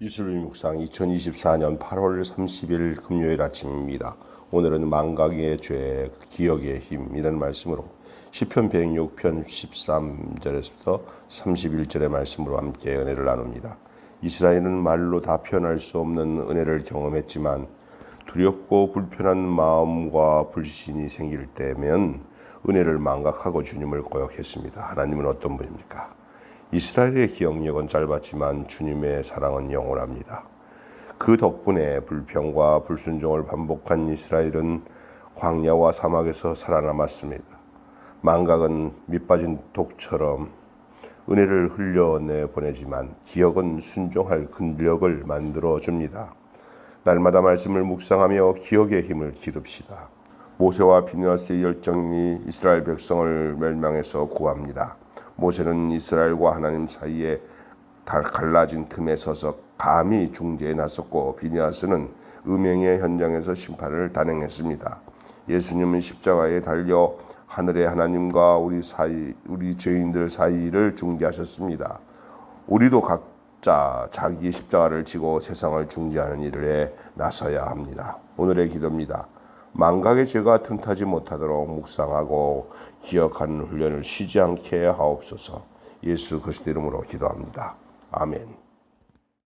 이슬비 묵상 2024년 8월 30일 금요일 아침입니다. 오늘은 망각의 죄, 기억의 힘이라는 말씀으로 시편 106편 13절에서부터 31절의 말씀으로 함께 은혜를 나눕니다. 이스라엘은 말로 다 표현할 수 없는 은혜를 경험했지만 두렵고 불편한 마음과 불신이 생길 때면 은혜를 망각하고 주님을 거역했습니다. 하나님은 어떤 분입니까? 이스라엘의 기억력은 짧았지만 주님의 사랑은 영원합니다. 그 덕분에 불평과 불순종을 반복한 이스라엘은 광야와 사막에서 살아남았습니다. 망각은 밑빠진 독처럼 은혜를 흘려내 보내지만 기억은 순종할 근력을 만들어 줍니다. 날마다 말씀을 묵상하며 기억의 힘을 기릅시다. 모세와 비느하스의 열정이 이스라엘 백성을 멸망해서 구합니다. 모세는 이스라엘과 하나님 사이에 다 갈라진 틈에 서서 감히 중재에 나섰고 비니아스는 음행의 현장에서 심판을 단행했습니다. 예수님은 십자가에 달려 하늘의 하나님과 우리 사이 우리 죄인들 사이를 중재하셨습니다. 우리도 각자 자기의 십자가를 지고 세상을 중재하는 일에 나서야 합니다. 오늘의 기도입니다. 망각의 죄가 틈타지 못하도록 묵상하고 기억하는 훈련을 쉬지 않게 하옵소서. 예수 그리스도 이름으로 기도합니다. 아멘.